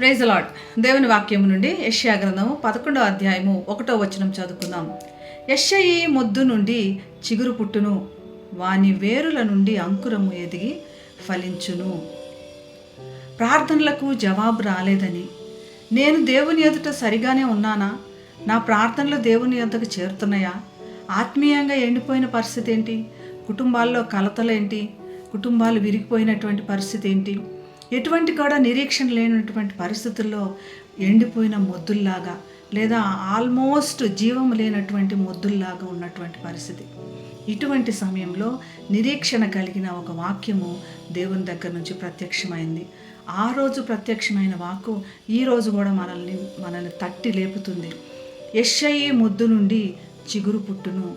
Praise lord దేవుని వాక్యము నుండి యష్యా గ్రంథము పదకొండవ అధ్యాయము ఒకటో వచనం చదువుకుందాం. యష్యయి మొద్దు నుండి చిగురు పుట్టును వాని వేరుల నుండి అంకురము ఎదిగి ఫలించును. ప్రార్థనలకు జవాబు రాలేదని నేను దేవుని ఎదుట సరిగానే ఉన్నానా? నా ప్రార్థనలు దేవుని ఎదుటకు చేరుతున్నాయా? ఆత్మీయంగా ఎండిపోయిన పరిస్థితి ఏంటి? కుటుంబాల్లో కలతలేంటి కుటుంబాలు విరిగిపోయినటువంటి పరిస్థితి ఏంటి? ఎటువంటి కూడా నిరీక్షణ లేనటువంటి పరిస్థితుల్లో ఎండిపోయిన మొద్దుల్లాగా లేదా ఆల్మోస్ట్ జీవం లేనటువంటి మొద్దుల్లాగా ఉన్నటువంటి పరిస్థితి. ఇటువంటి సమయంలో నిరీక్షణ కలిగిన ఒక వాక్యము దేవుని దగ్గర నుంచి ప్రత్యక్షమైంది. ఆ రోజు ప్రత్యక్షమైన వాక్కు ఈ రోజు కూడా మనల్ని మనల్ని తట్టి లేపుతుంది. యెషయి మొద్దు నుండి చిగురు పుట్టును.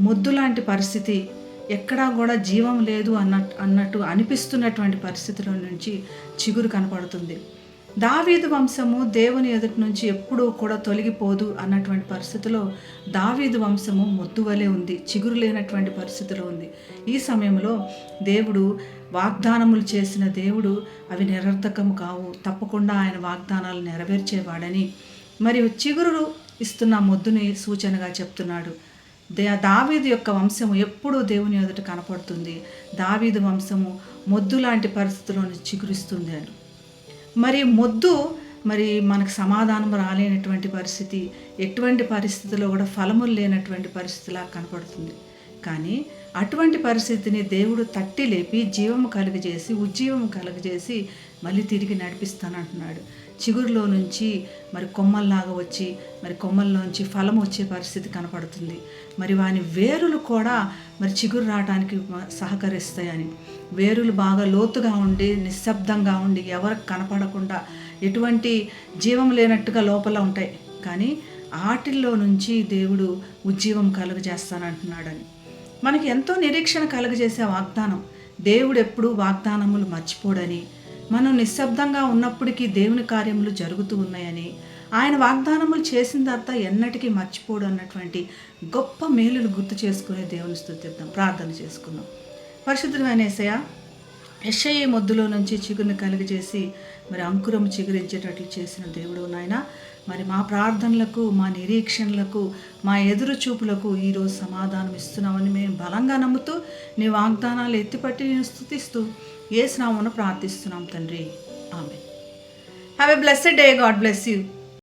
మొద్దు లాంటి పరిస్థితి ఎక్కడా కూడా జీవం లేదు అన్నట్టు అన్నట్టు అనిపిస్తున్నటువంటి పరిస్థితుల నుంచి చిగురు కనపడుతుంది. దావీదు వంశము దేవుని ఎదుటి నుంచి ఎప్పుడూ కూడా తొలగిపోదు అన్నటువంటి పరిస్థితిలో దావీదు వంశము మొద్దు వలె ఉంది చిగురు లేనటువంటి పరిస్థితిలో ఉంది. ఈ సమయంలో దేవుడు వాగ్దానములు చేసిన దేవుడు అవి నిరర్థకము కావు తప్పకుండా ఆయన వాగ్దానాలు నెరవేర్చేవాడని. మరియు చిగురు ఇస్తున్న మొద్దుని సూచనగా చెప్తున్నాడు. దే దావీదు యొక్క వంశము ఎప్పుడూ దేవుని ఎదుట కనపడుతుంది. దావీదు వంశము మొద్దు లాంటి పరిస్థితుల్లో చిగురిస్తుంది అని. మరి మొద్దు మరి మనకు సమాధానం రాలేనటువంటి పరిస్థితి ఎటువంటి పరిస్థితిలో కూడా ఫలములు లేనటువంటి పరిస్థితిలా కనపడుతుంది. కానీ అటువంటి పరిస్థితిని దేవుడు తట్టి లేపి జీవము కలుగజేసి ఉజ్జీవము కలుగజేసి మళ్ళీ తిరిగి నడిపిస్తానంటున్నాడు. చిగురులో నుంచి మరి కొమ్మల్లాగా వచ్చి మరి కొమ్మల్లోంచి ఫలం వచ్చే పరిస్థితి కనపడుతుంది. మరి వాని వేరులు కూడా మరి చిగురు రావడానికి సహకరిస్తాయని. వేరులు బాగా లోతుగా ఉండి నిశ్శబ్దంగా ఉండి ఎవరికి కనపడకుండా ఎటువంటి జీవం లేనట్టుగా లోపల ఉంటాయి. కానీ ఆటిల్లో నుంచి దేవుడు ఉజ్జీవం కలుగజేస్తానంటున్నాడని. మనకి ఎంతో నిరీక్షణ కలుగజేసే వాగ్దానం. దేవుడు ఎప్పుడూ వాగ్దానములు మర్చిపోడని మనం నిశ్శబ్దంగా ఉన్నప్పటికీ దేవుని కార్యములు జరుగుతూ ఉన్నాయని ఆయన వాగ్దానములు చేసిన తర్వాత ఎన్నటికీ మర్చిపోడు అన్నటువంటి గొప్ప మేలులు గుర్తు చేసుకునే దేవుని స్థుతిద్దాం. ప్రార్థన చేసుకుందాం. పరిశుద్ధమైన యేసయ్య యెషయి మొద్దులో నుంచి చిగురుని కలుగజేసి మరి అంకురము చిగురించేటట్లు చేసిన దేవుడు నాయన. మరి మా ప్రార్థనలకు మా నిరీక్షణలకు మా ఎదురు చూపులకు ఈరోజు సమాధానం ఇస్తున్నామని మేము బలంగా నమ్ముతూ నీ వాగ్దానాలు ఎత్తిపట్టి నేను స్థుతిస్తూ ఏ స్నామను ప్రార్థిస్తున్నాం తండ్రి. Amen have a blessed day God bless you